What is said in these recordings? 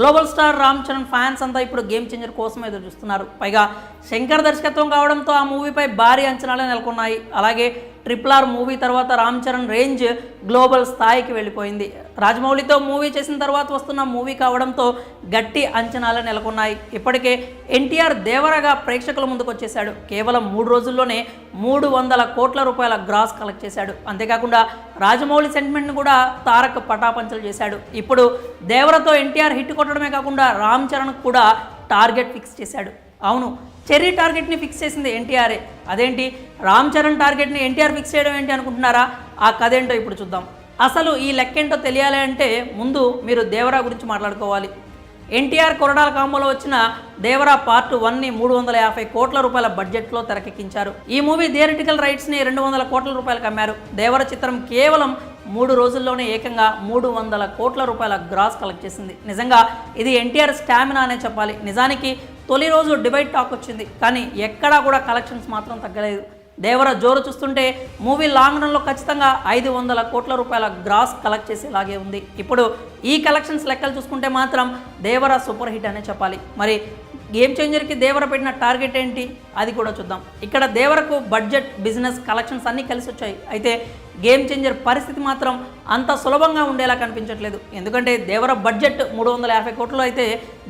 Global star Ram Charan fans అంతా ఇప్పుడు game changer కోసం ఎదురు చూస్తున్నారు. పైగా శంకర్ దర్శకత్వం కావడంతో ఆ మూవీపై భారీ అంచనాలు నెలకొన్నాయి. అలాగే ట్రిపుల్ ఆర్ మూవీ తర్వాత రామ్ చరణ్ రేంజ్ గ్లోబల్ స్థాయికి వెళ్ళిపోయింది. రాజమౌళితో మూవీ చేసిన తర్వాత వస్తున్న మూవీ కావడంతో గట్టి అంచనాలు నెలకొన్నాయి. ఇప్పటికే ఎన్టీఆర్ దేవరగా ప్రేక్షకుల ముందుకు వచ్చేశాడు. కేవలం మూడు రోజుల్లోనే మూడు వందల కోట్ల రూపాయల గ్రాస్ కలెక్ట్ చేశాడు. అంతేకాకుండా రాజమౌళి సెంటిమెంట్ను కూడా తారక్ పటాపంచలు చేశాడు. ఇప్పుడు దేవరతో ఎన్టీఆర్ హిట్ కొట్టడమే కాకుండా రామ్ చరణ్ కూడా టార్గెట్ ఫిక్స్ చేశాడు. అవును. చెర్రీ టార్గెట్ని ఫిక్స్ చేసింది ఎన్టీఆర్ఏ అదేంటి? రామ్ చరణ్ టార్గెట్ని ఎన్టీఆర్ ఫిక్స్ చేయడం ఏంటి అనుకుంటున్నారా? ఆ కథ ఏంటో ఇప్పుడు చూద్దాం. అసలు ఈ లెక్కేంటో తెలియాలి అంటే ముందు మీరు దేవరా గురించి మాట్లాడుకోవాలి. ఎన్టీఆర్ కొరడాల కాంబోలో వచ్చిన దేవరా పార్ట్ వన్ని మూడు వందల యాభై కోట్ల రూపాయల బడ్జెట్లో తెరకెక్కించారు. ఈ మూవీ థియరిటికల్ రైట్స్ని రెండు వందల కోట్ల రూపాయలకు అమ్మారు. దేవర చిత్రం కేవలం మూడు రోజుల్లోనే ఏకంగా మూడు వందల కోట్ల రూపాయల గ్రాస్ కలెక్ట్ చేసింది. నిజంగా ఇది ఎన్టీఆర్ స్టామినా అనే చెప్పాలి. నిజానికి తొలి రోజు డిబైట్ టాక్ వచ్చింది. కానీ ఎక్కడా కూడా కలెక్షన్స్ మాత్రం తగ్గలేదు. దేవర జోరు చూస్తుంటే మూవీ లాంగ్ రన్లో ఖచ్చితంగా ఐదు వందల కోట్ల రూపాయల గ్రాస్ కలెక్ట్ చేసేలాగే ఉంది. ఇప్పుడు ఈ కలెక్షన్స్ లెక్కలు చూసుకుంటే మాత్రం దేవర సూపర్ హిట్ అనే చెప్పాలి. మరి గేమ్ చేంజర్కి దేవర పెట్టిన టార్గెట్ ఏంటి? అది కూడా చూద్దాం. ఇక్కడ దేవరకు బడ్జెట్ బిజినెస్ కలెక్షన్స్ అన్నీ కలిసి వచ్చాయి. అయితే గేమ్ చేంజర్ పరిస్థితి మాత్రం అంత సులభంగా ఉండేలా కనిపించట్లేదు. ఎందుకంటే దేవర బడ్జెట్ మూడు వందల యాభై కోట్లు అయితే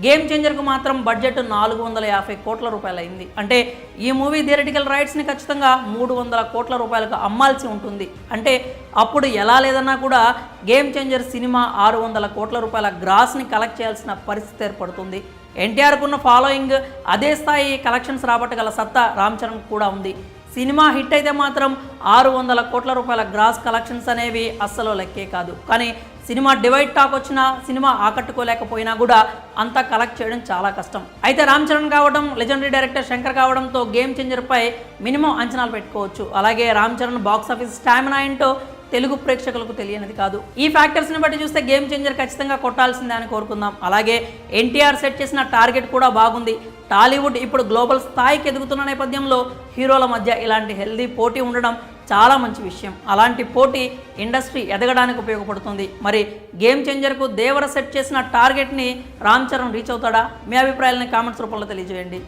గేమ్ చేంజర్కు మాత్రం బడ్జెట్ నాలుగు వందల యాభై కోట్ల రూపాయలు అయింది. అంటే ఈ మూవీ థియరటికల్ రైట్స్ని ఖచ్చితంగా మూడు వందల కోట్ల రూపాయలకు అమ్మాల్సి ఉంటుంది. అంటే అప్పుడు ఎలా లేదన్నా కూడా గేమ్ చేంజర్ సినిమా ఆరు వందల కోట్ల రూపాయల గ్రాస్ని కలెక్ట్ చేయాల్సిన పరిస్థితి ఏర్పడుతుంది. ఎన్టీఆర్కు ఉన్న ఫాలోయింగ్ అదే స్థాయి కలెక్షన్స్ రాబట్టగల సత్తా రామ్ చరణ్ కూడా ఉంది. సినిమా హిట్ అయితే మాత్రం ఆరు వందల కోట్ల రూపాయల గ్రాస్ కలెక్షన్స్ అనేవి అస్సలు లెక్కే కాదు. కానీ సినిమా డివైడ్ టాక్ వచ్చినా సినిమా ఆకట్టుకోలేకపోయినా కూడా అంత కలెక్ట్ చేయడం చాలా కష్టం. అయితే రామ్ చరణ్ కావడం లెజెండరీ డైరెక్టర్ శంకర్ కావడంతో గేమ్ చేంజర్పై మినిమం అంచనాలు పెట్టుకోవచ్చు. అలాగే Ram Charan box office stamina ఏంటో తెలుగు ప్రేక్షకులకు తెలియనిది కాదు. ఈ ఫ్యాక్టర్స్ని బట్టి చూస్తే గేమ్ చేంజర్ ఖచ్చితంగా కొట్టాల్సిందే అని కోరుకుందాం. అలాగే ఎన్టీఆర్ సెట్ చేసిన టార్గెట్ కూడా బాగుంది. టాలీవుడ్ ఇప్పుడు గ్లోబల్ స్థాయికి ఎదుగుతున్న నేపథ్యంలో హీరోల మధ్య ఇలాంటి హెల్దీ పోటీ ఉండడం చాలా మంచి విషయం. అలాంటి పోటీ ఇండస్ట్రీ ఎదగడానికి ఉపయోగపడుతుంది. మరి గేమ్ చేంజర్కు దేవర సెట్ చేసిన టార్గెట్ని రామ్ చరణ్ రీచ్ అవుతాడా? మీ అభిప్రాయాలని కామెంట్స్ రూపంలో తెలియజేయండి.